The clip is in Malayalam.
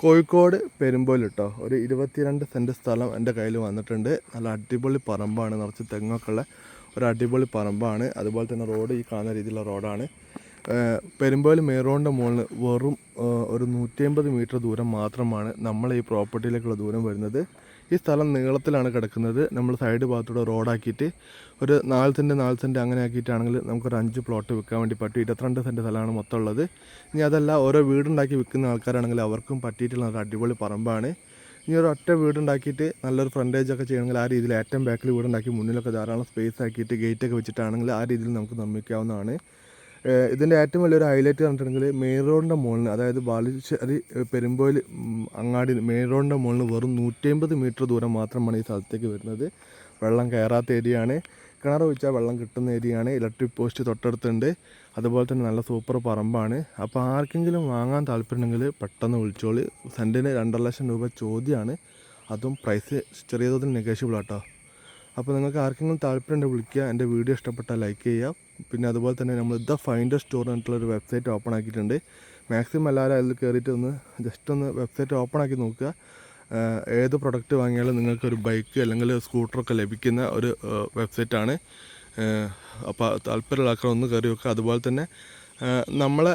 കോഴിക്കോട് പെരുമ്പോയിൽ കേട്ടോ ഒരു ഇരുപത്തിരണ്ട് സെന്റ് സ്ഥലം എന്റെ കയ്യിൽ വന്നിട്ടുണ്ട്. നല്ല അടിപൊളി പറമ്പാണ്. നിറച്ച് തെങ്ങൊക്കെ ഉള്ള ഒരു അടിപൊളി പറമ്പാണ്. അതുപോലെ തന്നെ റോഡ് ഈ കാണുന്ന രീതിയിലുള്ള റോഡാണ്. ഏഹ് മേറോണിന്റെ മുകളിൽ വെറും ഒരു നൂറ്റി അമ്പത് മീറ്റർ ദൂരം മാത്രമാണ് നമ്മൾ ഈ പ്രോപ്പർട്ടിയിലേക്കുള്ള ദൂരം വരുന്നത്. ഈ സ്ഥലം നീളത്തിലാണ് കിടക്കുന്നത്. നമ്മൾ സൈഡ് ഭാഗത്തൂടെ റോഡാക്കിയിട്ട് ഒരു നാല് സെന്റ് നാല് സെന്റ് അങ്ങനെ ആക്കിയിട്ടാണെങ്കിൽ നമുക്കൊരു അഞ്ച് പ്ലോട്ട് വിൽക്കാൻ വേണ്ടി പറ്റും. ഇരുപത്തിരണ്ട് സെന്റ് സ്ഥലമാണ് മൊത്തം ഉള്ളത്. ഇനി അതല്ല ഓരോ വീടുണ്ടാക്കി വിൽക്കുന്ന ആൾക്കാരാണെങ്കിൽ അവർക്കും പറ്റിയിട്ടുള്ള ഒരു അടിപൊളി പറമ്പാണ്. ഇനി ഒരു ഒറ്റ വീടുണ്ടാക്കിയിട്ട് നല്ലൊരു ഫ്രണ്ടേജ് ഒക്കെ ചെയ്യണമെങ്കിൽ ആ രീതിയിൽ ഏറ്റവും ബാക്കിൽ വീടുണ്ടാക്കി മുന്നിലൊക്കെ ധാരാളം സ്പേസ് ആക്കിയിട്ട് ഗേറ്റൊക്കെ വെച്ചിട്ടാണെങ്കിൽ ആ രീതിയിൽ നമുക്ക് നിർമ്മിക്കാവുന്നതാണ്. ഇതിന്റെ ഏറ്റവും വലിയൊരു ഹൈലൈറ്റ് പറഞ്ഞിട്ടുണ്ടെങ്കിൽ മെയിൻ റോഡിന്റെ മുകളിൽ അതായത് ബാലുശ്ശേരി പെരുമ്പോയിൽ അങ്ങാടി മെയിൻ റോഡിന്റെ മുകളിൽ വെറും നൂറ്റി മീറ്റർ ദൂരം മാത്രമാണ് ഈ സ്ഥലത്തേക്ക് വരുന്നത്. വെള്ളം കയറാത്ത ഏരിയയാണ് കിണർ വെച്ചാൽ വെള്ളം കിട്ടുന്ന ഏരിയയാണ് ഇലക്ട്രിക് പോസ്റ്റ് തൊട്ടടുത്തുണ്ട്. അതുപോലെ തന്നെ നല്ല സൂപ്പർ പറമ്പാണ്. അപ്പോൾ ആർക്കെങ്കിലും വാങ്ങാൻ താല്പര്യമുണ്ടെങ്കിൽ പെട്ടെന്ന് വിളിച്ചോളി. സെന്റിന് രണ്ടര ലക്ഷം രൂപ ചോദ്യമാണ് അതും പ്രൈസ് ചെറിയ തോതിൽ നെഗോഷ്യബിൾ ആട്ടോ. അപ്പോൾ നിങ്ങൾക്ക് ആർക്കെങ്കിലും താല്പര്യമുണ്ടെങ്കിൽ വിളിക്കുക. എന്റെ വീഡിയോ ഇഷ്ടപ്പെട്ടാൽ ലൈക്ക് ചെയ്യുക. പിന്നെ അതുപോലെ തന്നെ നമ്മൾ ദ ഫൈൻഡർ സ്റ്റോർ എന്നിട്ടുള്ളൊരു വെബ്സൈറ്റ് ഓപ്പൺ ആക്കിയിട്ടുണ്ട്. മാക്സിമം എല്ലാവരും അതിൽ കയറിയിട്ട് ഒന്ന് ജസ്റ്റ് ഒന്ന് വെബ്സൈറ്റ് ഓപ്പൺ ആക്കി നോക്കുക. ഏത് പ്രൊഡക്റ്റ് വാങ്ങിയാലും നിങ്ങൾക്കൊരു ബൈക്ക് അല്ലെങ്കിൽ സ്കൂട്ടറൊക്കെ ലഭിക്കുന്ന ഒരു വെബ്സൈറ്റാണ് അപ്പോൾ താല്പര്യമുള്ള ആൾക്കാർ ഒന്ന് കയറി വെക്കുക അതുപോലെ തന്നെ നമ്മളെ